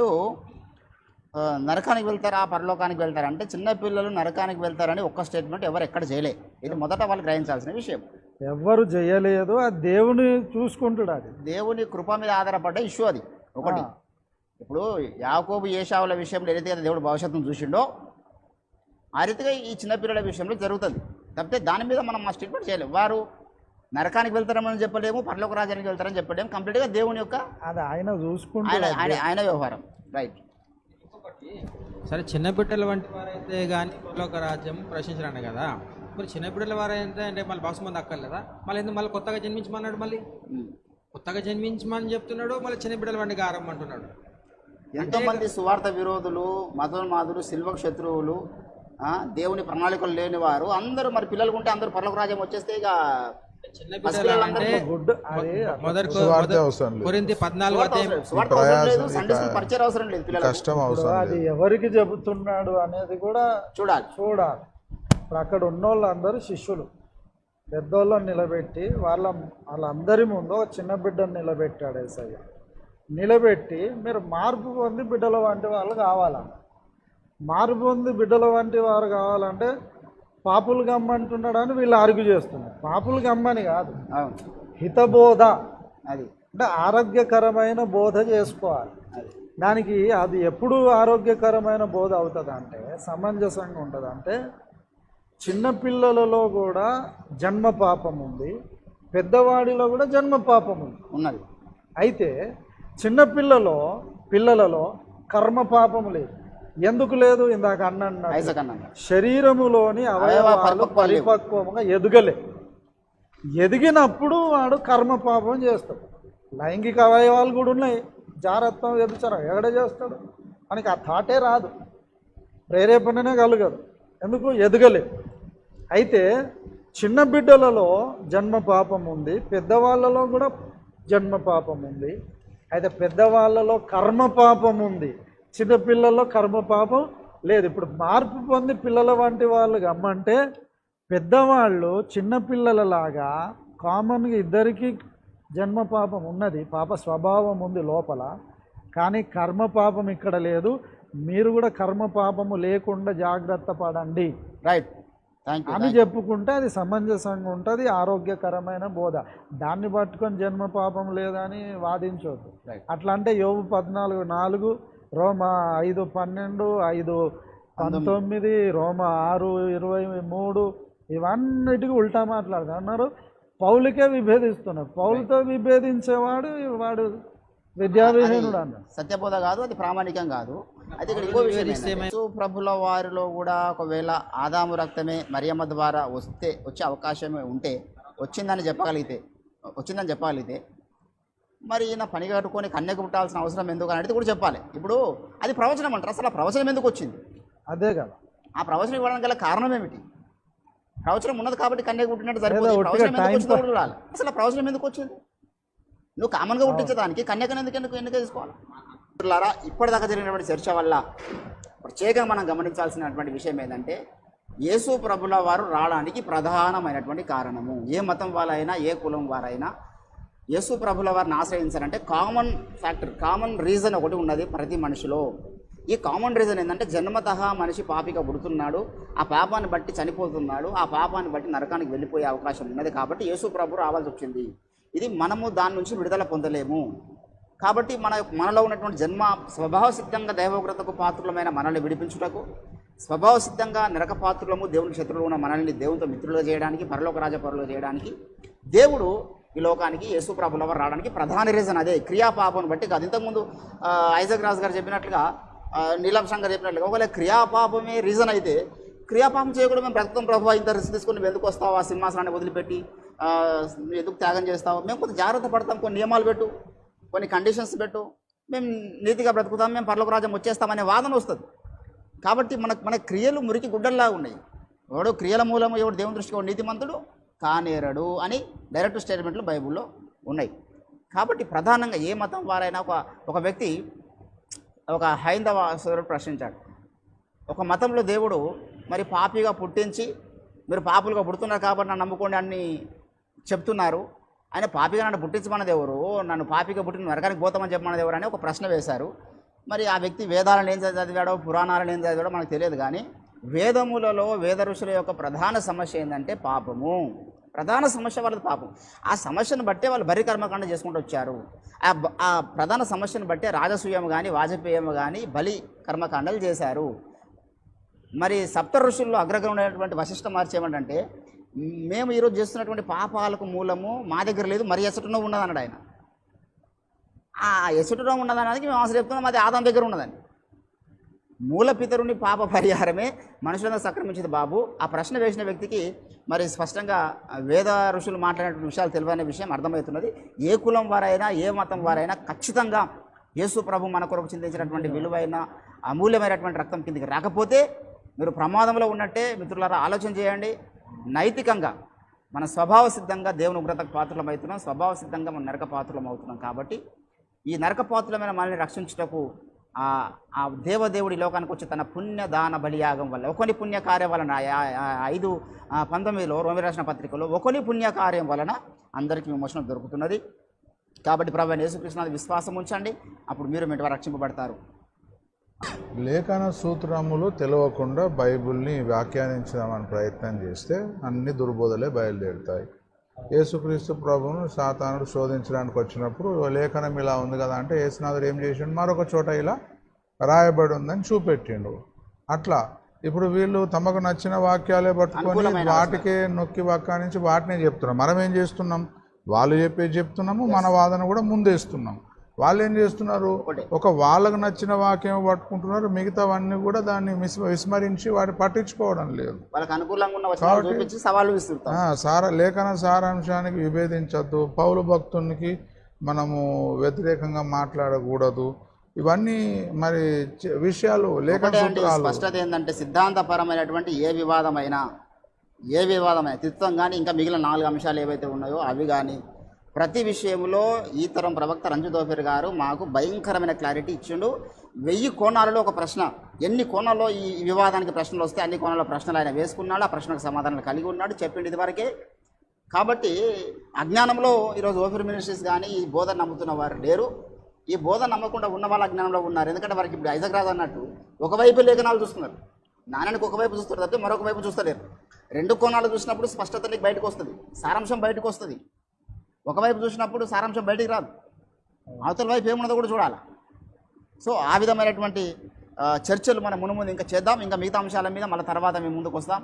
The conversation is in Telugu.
చిన్నపిల్లలు ఆ, నరకానికి వెళ్తారా పరలోకానికి వెళ్తారా? అంటే చిన్నపిల్లలు నరకానికి వెళ్తారని ఒక్క స్టేట్మెంట్ ఎవరు ఎక్కడ చేయలే. ఇది మొదట వాళ్ళు గ్రహించాల్సిన విషయం. ఎవ్వరు చేయలేదు ఆ దేవుని చూసుకుంటాడు అది. దేవుని కృప మీద ఆధారపడ్డ ఇష్యూ అది. ఒకటి. ఇప్పుడు యాకోబు ఏషావుల విషయంలో ఏదైతే దేవుడు భవిష్యత్తును చూసిండో ఆ రీతిగా ఈ చిన్నపిల్లల విషయంలో జరుగుతుంది. తప్పితే దాని మీద మనం మా స్టేట్మెంట్ చేయలేము వారు నరకానికి వెళ్తారని చెప్పలేము పరలోక రాజ్యానికి వెళ్తారని చెప్పలేము. కంప్లీట్గా దేవుని యొక్క అది ఆయన చూసుకుంటాడు ఆయన ఆయన వ్యవహారం. రైట్ సరే చిన్నపిట్టల వంటి వారైతే కానీ ఒక రాజ్యం ప్రశ్నించరాను కదా? మరి చిన్నపిట్టల వారైతే అంటే మళ్ళీ బాక్స్ మంది అక్కర్లేదా? మళ్ళీ ఎందుకు మళ్ళీ కొత్తగా జన్మించమన్నాడు మళ్ళీ? కొత్తగా జన్మించమని చెప్తున్నాడు మళ్ళీ చిన్నపిట్టల వంటి గారం అంటున్నాడు ఎంతో మంది సువార్త విరోధులు మతోన్మాదులు శిల్వ శత్రువులు ఆ, దేవుని ప్రణాళికలు లేని వారు అందరూ మరి పిల్లలు ఉంటే అందరూ పర్లోక రాజ్యం వచ్చేస్తే ఇక అది కష్టం అవసరం ఎవరికి చెబుతున్నాడు అనేది కూడా చూడాలి. చూడాలి. ఇప్పుడు అక్కడ ఉన్నోళ్ళందరూ శిష్యులు. పెద్దోళ్ళని నిలబెట్టి వాళ్ళ వాళ్ళందరి ముందు ఒక చిన్న బిడ్డను నిలబెట్టాడు ఏసయ్య. నిలబెట్టి మీరు మార్పు పొంది బిడ్డల వంటి వాళ్ళు కావాలా? మార్పు పొంది బిడ్డల వంటి వారు కావాలంటే పాపులు గమ్మంటున్నాడు అని వీళ్ళు అరుగు చేస్తున్నారు. పాపులు గమ్మని కాదు. హితబోధ. అది. అంటే ఆరోగ్యకరమైన బోధ చేసుకోవాలి. అది. దానికి అది ఎప్పుడు ఆరోగ్యకరమైన బోధ అవుతుంది అంటే సమంజసంగా ఉంటుంది అంటే చిన్నపిల్లలలో కూడా జన్మ పాపం ఉంది. పెద్దవాడిలో కూడా జన్మ పాపం ఉంది. ఉన్నది. అయితే చిన్నపిల్లలో పిల్లలలో కర్మ పాపం లేదు. ఎందుకు లేదు? ఇందాక అన్న శరీరములోని అవయవాలు. పరిపక్వముగా ఎదుగలే. ఎదిగినప్పుడు వాడు కర్మ పాపం చేస్తాడు. లైంగిక అవయవాలు కూడా ఉన్నాయి. జాగ్రత్త ఎదుచరా ఎక్కడ చేస్తాడు? మనకి ఆ థాటే రాదు. ప్రేరేపణనే కలగదు. ఎందుకు? ఎదగలే. అయితే చిన్న బిడ్డలలో జన్మ పాపం ఉంది. పెద్దవాళ్ళలో కూడా జన్మ పాపం ఉంది. అయితే పెద్దవాళ్ళలో కర్మ పాపం ఉంది. చిన్న పిల్లల్లో కర్మ పాపం లేదు. ఇప్పుడు మార్పు పొంది పిల్లల వంటి వాళ్ళు గమ్మంటే పెద్దవాళ్ళు చిన్న పిల్లలలాగా కామన్గా ఇద్దరికి జన్మ పాపం ఉన్నది. పాప స్వభావం ఉంది లోపల. కానీ కర్మ పాపం ఇక్కడ లేదు. మీరు కూడా కర్మ పాపము లేకుండా జాగ్రత్త పడండి. రైట్ అని చెప్పుకుంటే అది సమంజసంగా ఉంటుంది. ఆరోగ్యకరమైన బోధ. దాన్ని పట్టుకొని జన్మ పాపం లేదని వాదించవద్దు. అట్లా అంటే యోగు పద్నాలుగు నాలుగు రోమ ఐదు పన్నెండు ఐదు పంతొమ్మిది. రోమ ఆరు ఇరవై మూడు ఇవన్నిటికీ ఉల్టా మాట్లాడతారు. అన్నారు పౌలుకే విభేదిస్తున్నారు. పౌలుతో విభేదించేవాడు వాడు విద్యావిహీనుడు అన్నాడు. సత్యబోధ కాదు అది ప్రామాణికం కాదు. అయితే ఇక్కడ ఇంకో విషయం ప్రభుల వారిలో కూడా ఒకవేళ ఆదాము రక్తమే మరియమ్మ ద్వారా వస్తే వచ్చే అవకాశమే ఉంటే వచ్చిందని చెప్పగలిగితే వచ్చిందని చెప్పగలిగితే మరి ఈయన పని కట్టుకొని కన్యకు పుట్టాల్సిన అవసరం ఎందుకు అనేది కూడా చెప్పాలి. ఇప్పుడు అది ప్రవచనం అంటారు? అసలు ఆ ప్రవచనం ఎందుకు వచ్చింది? అదే కదా. ఆ ప్రవచనం ఇవ్వడానికి గల కారణం ఏమిటి? ప్రవచనం ఉన్నది కాబట్టి కన్యకు పుట్టినట్టు సరిపోతుంది ప్రవచనం ఎందుకు time వచ్చిందో కూడా చూడాలి. అసలు ప్రవచనం ఎందుకు వచ్చింది? నువ్వు కామన్గా పుట్టించడానికి కన్యకను ఎందుకు ఎందుకు ఎన్నిక తీసుకోవాలి? మిత్రులారా, ఇప్పటిదాకా జరిగినటువంటి చర్చ వల్ల ప్రత్యేకంగా మనం గమనించాల్సినటువంటి విషయం ఏంటంటే యేసు ప్రభుల వారు రావడానికి ప్రధానమైనటువంటి కారణము. ఏ మతం వాళ్ళైనా ఏ కులం వారైనా యేసు ప్రభుల వారిని ఆశ్రయించారంటే కామన్ ఫ్యాక్టర్ కామన్ రీజన్ ఒకటి ఉన్నది ప్రతి మనిషిలో. ఈ కామన్ రీజన్ ఏంటంటే జన్మతః మనిషి పాపిగా పుడుతున్నాడు ఆ పాపాన్ని బట్టి చనిపోతున్నాడు ఆ పాపాన్ని బట్టి నరకానికి వెళ్ళిపోయే అవకాశం ఉన్నది కాబట్టి యేసు ప్రభు రావాల్సి వచ్చింది. ఇది మనము దాని నుంచి విడుదల పొందలేము. కాబట్టి మన మనలో ఉన్నటువంటి జన్మ స్వభావ సిద్ధంగా దైవగ్రతకు పాత్రులమైన మనల్ని విడిపించుటకు స్వభావ సిద్ధంగా నరక పాత్రులము దేవుని శత్రువులు ఉన్న మనల్ని దేవునితో మిత్రులుగా చేయడానికి పరలోక రాజపరులుగా చేయడానికి దేవుడు ఈ లోకానికి యేసు ప్రభుల వారు రావడానికి ప్రధాన రీజన్ అదే. క్రియాపాపను బట్టి కాదు. ఇంతకుముందు ఐజక్ రాజు గారు చెప్పినట్లుగా నీలం శంకర్ చెప్పినట్లుగా ఒకవేళ క్రియాపాపమే రీజన్ అయితే క్రియాపాపం చేయకుండా మేము బ్రతుకుతాం ప్రభు ఇంత రిస్క్ తీసుకుని నువ్వు ఎందుకు వస్తావు? ఆ సింహాసనాన్ని వదిలిపెట్టి ఎందుకు త్యాగం చేస్తావు? మేము కొంత జాగ్రత్త పడతాం కొన్ని నియమాలు పెట్టు కొన్ని కండిషన్స్ పెట్టు. మేము నీతిగా బ్రతుకుతాం మేము పర్లోక రాజ్యం వచ్చేస్తామనే వాదన వస్తుంది. కాబట్టి మన మన క్రియలు మురికి గుడ్డల్లా ఉన్నాయి. ఎవడో క్రియల మూలము ఎవడు దేవుని దృష్టికి ఎవడు నీతిమంతుడు కానేరడు అని డైరెక్ట్ స్టేట్మెంట్లు బైబిల్లో ఉన్నాయి. కాబట్టి ప్రధానంగా ఏ మతం వారైనా ఒక ఒక వ్యక్తి ఒక హైందవ సోదరుడు ప్రశ్నించాడు. ఒక మతంలో దేవుడు మరి పాపిగా పుట్టించి మీరు పాపులుగా పుడుతున్నారు కాబట్టి నన్ను నమ్ముకోండి అని చెప్తున్నారు. ఆయన పాపిగా నన్ను పుట్టించమన్నది ఎవరు? నన్ను పాపిగా పుట్టిన నరకానికి పోతామని చెప్పమన్నది ఎవరు అని ఒక ప్రశ్న వేశారు. మరి ఆ వ్యక్తి వేదాలను ఏం చదివాడో పురాణాలను ఏం చదివాడో మనకు తెలియదు కానీ వేదములలో వేద ఋషుల యొక్క ప్రధాన సమస్య ఏంటంటే పాపము. ప్రధాన సమస్య వాళ్ళది పాపం. ఆ సమస్యను బట్టే వాళ్ళు బరి కర్మకాండ చేసుకుంటూ వచ్చారు. ఆ ఆ ప్రధాన సమస్యను బట్టే రాజసూయము కానీ వాజపేయం కానీ బలి కర్మకాండలు చేశారు. మరి సప్త ఋషుల్లో అగ్రగం ఉన్నటువంటి వశిష్ఠ మహర్షి ఏమంటే మేము ఈరోజు చేస్తున్నటువంటి పాపాలకు మూలము మా దగ్గర లేదు మరి ఎసటనో ఉన్నదన్నాడు ఆయన. ఆ ఎసటనో ఉన్నదనడానికి మేము అసలు చెప్తున్నాం అది ఆదాం దగ్గర ఉన్నదని. మూలపితరుని పాప పరిహారమే మనుషులందరూ సక్రమించింది బాబు. ఆ ప్రశ్న వేసిన వ్యక్తికి మరి స్పష్టంగా వేద ఋషులు మాట్లాడిన విషయాలు తెలియని విషయం అర్థమవుతున్నది. ఏ కులం వారైనా ఏ మతం వారైనా ఖచ్చితంగా యేసు ప్రభు మన కొరకు చిందించినటువంటి విలువైన అమూల్యమైనటువంటి రక్తం కిందికి రాకపోతే మీరు ప్రమాదంలో ఉన్నట్టే మిత్రులారా ఆలోచన చేయండి. నైతికంగా మన స్వభావ సిద్ధంగా దేవుని ఉగ్రతకు పాత్రలం అవుతున్నాం స్వభావ సిద్ధంగా మనం నరక పాత్రలం అవుతున్నాం కాబట్టి ఈ నరక పాత్రలమైన మనల్ని రక్షించుటకు ఆ దేవదేవుడి లోకానికి వచ్చి తన పుణ్య దాన బలియాగం వల్ల ఒకని పుణ్యకార్యం వలన ఐదు పంతొమ్మిదిలో రోమి రాసిన పత్రికలో ఒకని పుణ్యకార్యం వలన అందరికీ విమోచనం దొరుకుతున్నది. కాబట్టి ప్రభు యేసుకృష్ణ విశ్వాసం ఉంచండి. అప్పుడు మీరు మిగతా రక్షింపబడతారు. లేఖన సూత్రములు తెలియకుండా బైబిల్ని వ్యాఖ్యానించదామని ప్రయత్నం చేస్తే అన్ని దుర్బోధలే బయలుదేరుతాయి. యేసుక్రీస్తు ప్రభువును సాతానుడు శోధించడానికి వచ్చినప్పుడు లేఖనం ఇలా ఉంది కదా అంటే యేసునాథుడు ఏం చేసిండు? మరొక చోట ఇలా రాయబడి ఉందని చూపెట్టిండు. అట్లా ఇప్పుడు వీళ్ళు తమకు నచ్చిన వాక్యాలే పట్టుకొని వాటికే నొక్కి వ్యాఖ్యానించి వాటినే చెప్తున్నాం మనం ఏం చేస్తున్నాం? వాళ్ళు చెప్పేది చెప్తున్నాము మన వాదన కూడా ముందేస్తున్నాం. వాళ్ళు ఏం చేస్తున్నారు. ఒక వాళ్ళకు నచ్చిన వాక్యం పట్టుకుంటున్నారు. మిగతావన్నీ కూడా దాన్ని విస్ విస్మరించి వాటి పట్టించుకోవడం లేదు. సార లేఖన సారాంశానికి విభేదించద్దు. పౌలు భక్తునికి మనము వ్యతిరేకంగా మాట్లాడకూడదు. ఇవన్నీ మరి విషయాలు లేఖన స్పష్టత ఏంటంటే సిద్ధాంతపరమైనటువంటి ఏ వివాదమైనా ఏ వివాదమైనా తిత్వం కానీ ఇంకా మిగిలిన నాలుగు అంశాలు ఏవైతే ఉన్నాయో అవి కానీ ప్రతి విషయంలో ఈ తరం ప్రవక్త రంజుదోఫిర్ గారు మాకు భయంకరమైన క్లారిటీ ఇచ్చిండు. వెయ్యి కోణాలలో ఒక ప్రశ్న. ఎన్ని కోణాల్లో ఈ ఈ వివాదానికి ప్రశ్నలు వస్తే అన్ని కోణాల ప్రశ్నలు ఆయన వేసుకున్నాడు. ఆ ప్రశ్నకు సమాధానాలు కలిగి ఉన్నాడు. చెప్పిండు ఇదివరకే. కాబట్టి అజ్ఞానంలో ఈరోజు ఓఫిర్ మినిస్ట్రీస్ కానీ ఈ బోధన నమ్ముతున్న వారు లేరు. ఈ బోధన నమ్మకుండా ఉన్న వాళ్ళు అజ్ఞానంలో ఉన్నారు. ఎందుకంటే వారికి ఇప్పుడు ఐజక్ రాజు అన్నట్టు ఒకవైపు లేఖనాలు చూస్తున్నారు. నాణ్యానికి ఒకవైపు చూస్తారు తప్పితే మరొక వైపు చూస్తలేరు. రెండు కోణాలు చూసినప్పుడు స్పష్టత నీకు బయటకు వస్తుంది. సారాంశం బయటకు వస్తుంది. ఒకవైపు చూసినప్పుడు సారాంశం బయటికి రాదు. అవతల వైపు ఏమున్నదో కూడా చూడాలి. సో ఆ విధమైనటువంటి చర్చలు మనం మునుముందు ఇంకా చేద్దాం. ఇంకా మిగతా అంశాల మీద మళ్ళీ తర్వాత మేము ముందుకు వస్తాం